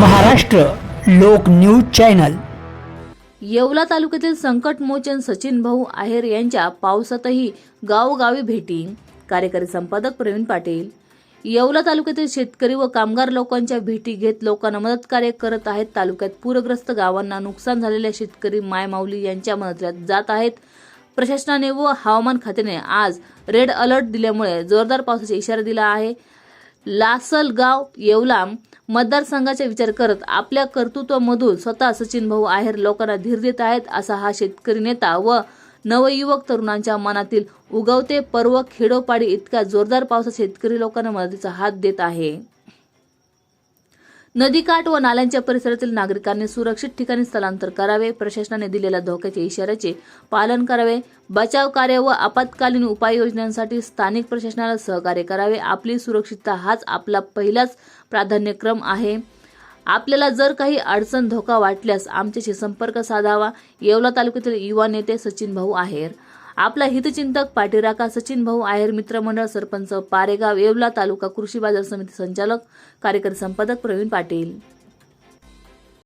महाराष्ट्र लोक news channel. Yeola तालुक्यातील संकटमोचन सचिन भाऊ आहेर यांच्या पावसातही गावोगावी भेटी. कार्यकारी संपादक प्रवीण पाटील. येवला तालुक्यातील शेतकरी व कामगार लोकांच्या भेटी घेत लोकांना मदत कार्य करत आहेत. तालुक्यात पूरग्रस्त गावांना नुकसान झालेल्या शेतकरी मायमाऊली यांच्या मदतीला जात आहेत. प्रशासनाने व हवामान खात्याने आज रेड अलर्ट दिल्यामुळे जोरदार पावसाचा इशारा दिला आहे. लासलगाव येवला मतदारसंघाचा विचार करत आपल्या कर्तृत्वामधून स्वतः सचिन भाऊ आहेर लोकांना धीर देत आहेत असा हा शेतकरी नेता व नवयुवक तरुणांच्या मनातील उगवते पर्व खेडोपाडी इतका जोरदार पावसात शेतकरी लोकांना मदतीचा हात देत आहे. नदीकाठ व नाल्यांच्या परिसरातील नागरिकांनी सुरक्षित ठिकाणी स्थलांतर करावे. प्रशासनाने दिलेल्या धोक्याच्या इशाऱ्याचे पालन करावे. बचाव कार्य व आपत्कालीन उपाययोजनांसाठी स्थानिक प्रशासनाला सहकार्य करावे. आपली सुरक्षितता हाच आपला पहिलाच प्राधान्यक्रम आहे. आपल्याला जर काही अडचण धोका वाटल्यास आमच्याशी संपर्क साधावा. येवला तालुक्यातील युवा नेते सचिन भाऊ आहेर. आपला हितचिंतक पाठीराखा सचिन भाऊ आहेर मित्रमंडळ सरपंच पारेगाव येवला तालुका कृषी बाजार समिती संचालक कार्यकारी संपादक प्रवीण पाटील.